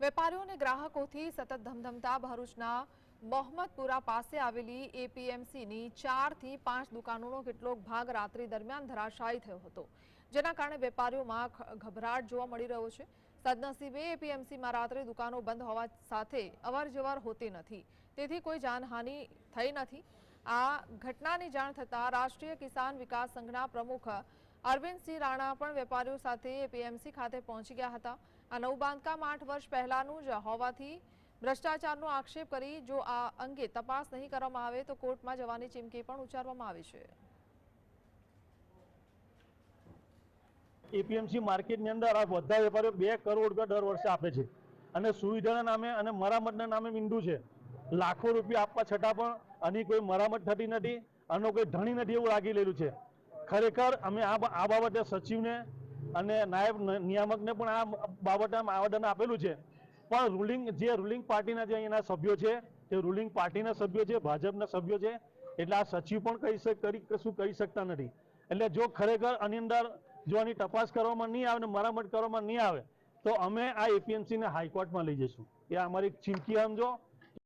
વેપારીઓ અને ગ્રાહકોથી સતત ધમધમતા ભરૂચના મોહમ્મદપુરા પાસે આવેલી એપીએમસીની ચારથી પાંચ દુકાનોનો કેટલોક ભાગ રાત્રિ દરમિયાન ધરાશાયી થયો હતો, જેના કારણે વેપારીઓમાં ગભરાટ જોવા મળી રહ્યો છે. સદનસીબે એપીએમસીમાં રાત્રે દુકાનો બંધ હોવા સાથે અવરજવર હોતી નથી. તેથી કોઈ જાનહાનિ થઈ નથી. આ ઘટનાની જાણ થતાં રાષ્ટ્રીય કિસાન વિકાસ સંઘના પ્રમુખ અરવિંદસિંહ રાણા પણ વેપારીઓ સાથે એપીએમસી ખાતે પહોંચી ગયા હતા. આ નવું બાંધકામ આઠ વર્ષ પહેલાનું જ હોવાથી ભ્રષ્ટાચારનો આક્ષેપ કરી જો આ અંગે તપાસ નહીં કરવામાં આવે તો કોર્ટમાં જવાની ચીમકી પણ ઉચ્ચારવામાં આવી છે. એપીએમસી માર્કેટની અંદર આ બધા વેપારીઓ બે કરોડ રૂપિયા દર વર્ષે આપે છે. અને સુવિધાના નામે અને મરામતના નામે મીંડું છે. લાખો રૂપિયા આપવા છતાં પણ આની કોઈ મરામત થતી નથી, આનો કોઈ ધણી નથી એવું લાગી લેલું છે. ખરેખર અમે આ બાબતે સચિવને અને નાયબ નિયામકને પણ આ બાબતે આવેદન આપેલું છે. પણ રૂલિંગ જે રૂલિંગ પાર્ટીના જે અહીંના સભ્યો છે, તે રૂલિંગ પાર્ટીના સભ્યો છે, ભાજપના સભ્યો છે, એટલે આ સચિવ પણ કહી કરી કશું કહી શકતા નથી. એટલે જો ખરેખર આની અંદર જો આની તપાસ કરવામાં નહીં આવે ને મરામત કરવામાં નહીં આવે, તો અમે આ એપીએમસીને હાઈકોર્ટમાં લઈ જઈશું. એ અમારી ચીમકી સમજો